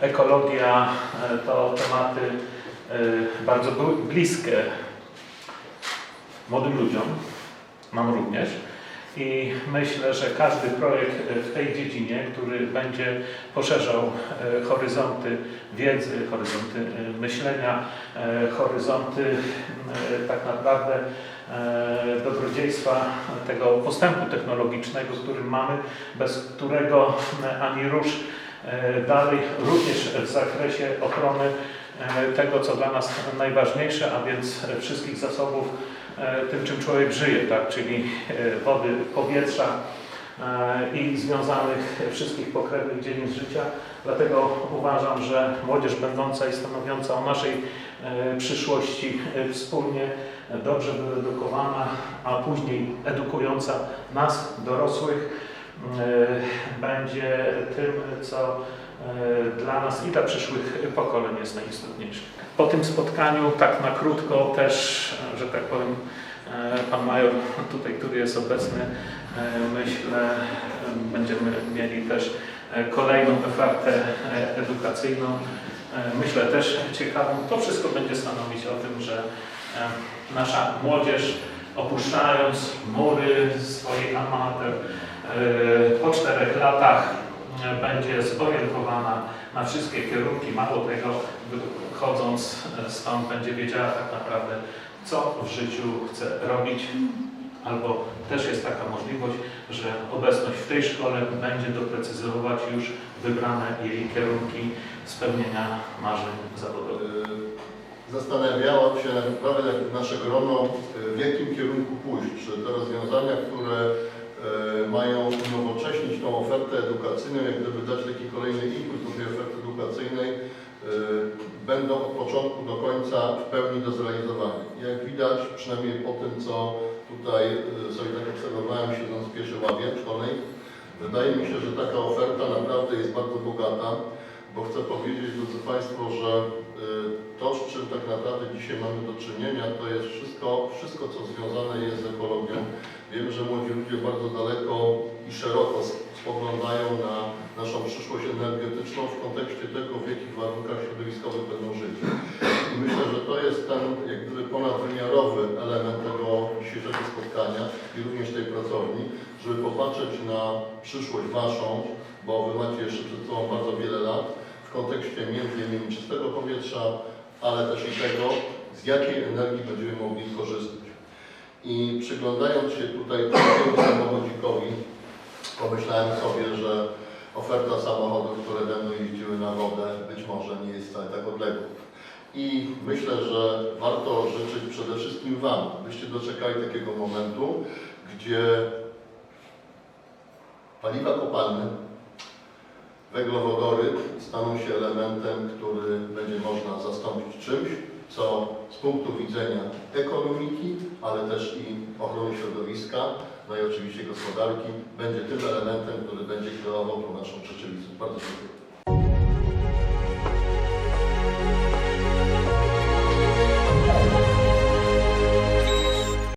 ekologia e, to tematy e, bardzo bl- bliskie młodym ludziom, nam również. I myślę, że każdy projekt w tej dziedzinie, który będzie poszerzał horyzonty wiedzy, horyzonty myślenia, horyzonty tak naprawdę dobrodziejstwa tego postępu technologicznego, który mamy, bez którego ani rusz dalej, również w zakresie ochrony e, tego, co dla nas najważniejsze, a więc e, wszystkich zasobów, e, tym czym człowiek żyje, tak? czyli e, wody, powietrza e, i związanych wszystkich pokrewnych dziedzin życia. Dlatego uważam, że młodzież będąca i stanowiąca o naszej e, przyszłości e, wspólnie e, dobrze wyedukowana, a później edukująca nas, dorosłych, e, będzie tym, co e, dla nas i dla przyszłych pokoleń jest najistotniejsze. Po tym spotkaniu, tak na krótko też, e, że tak powiem, e, Pan Major tutaj, który jest obecny, e, myślę, e, będziemy mieli też e, kolejną ofertę e, edukacyjną. E, Myślę też ciekawą. To wszystko będzie stanowić o tym, że e, nasza młodzież opuszczając mury swojej amater po czterech latach e, będzie zorientowana na wszystkie kierunki. Mało tego, wychodząc e, stąd będzie wiedziała tak naprawdę, co w życiu chce robić. Albo też jest taka możliwość, że obecność w tej szkole będzie doprecyzować już wybrane jej kierunki spełnienia marzeń zawodowych. Zastanawiałam się naprawdę jak nasze grono, y, w jakim kierunku pójść. Czy te rozwiązania, które y, mają unowocześnić tą ofertę edukacyjną, jak gdyby dać taki kolejny impuls do tej oferty edukacyjnej, y, będą od początku do końca w pełni do zrealizowania. Jak widać, przynajmniej po tym, co tutaj sobie tak obserwowałem, siedząc w pierwszej ławie szkolnej, wydaje mi się, że taka oferta naprawdę jest bardzo bogata, bo chcę powiedzieć, drodzy Państwo, że y, to, z czym tak naprawdę dzisiaj mamy do czynienia, to jest wszystko, wszystko co związane jest z ekologią. Wiemy, że młodzi ludzie bardzo daleko i szeroko spoglądają na naszą przyszłość energetyczną w kontekście tego, w jakich warunkach środowiskowych będą żyć. I myślę, że to jest ten jak gdyby ponadwymiarowy element tego dzisiejszego spotkania i również tej pracowni, żeby popatrzeć na przyszłość Waszą, bo Wy macie jeszcze przed sobą bardzo wiele lat, w kontekście między innymi czystego powietrza, ale też i tego, z jakiej energii będziemy mogli korzystać. I przyglądając się tutaj takiemu samochodzikowi, pomyślałem sobie, że oferta samochodów, które będą jeździły na wodę, być może nie jest wcale tak odległa. I myślę, że warto życzyć przede wszystkim Wam, byście doczekali takiego momentu, gdzie paliwa kopalne, węglowodory staną się elementem, który będzie można zastąpić czymś, co z punktu widzenia ekonomiki, ale też i ochrony środowiska, no i oczywiście gospodarki, będzie tym elementem, który będzie kreował tą naszą rzeczywistość. Bardzo dziękuję.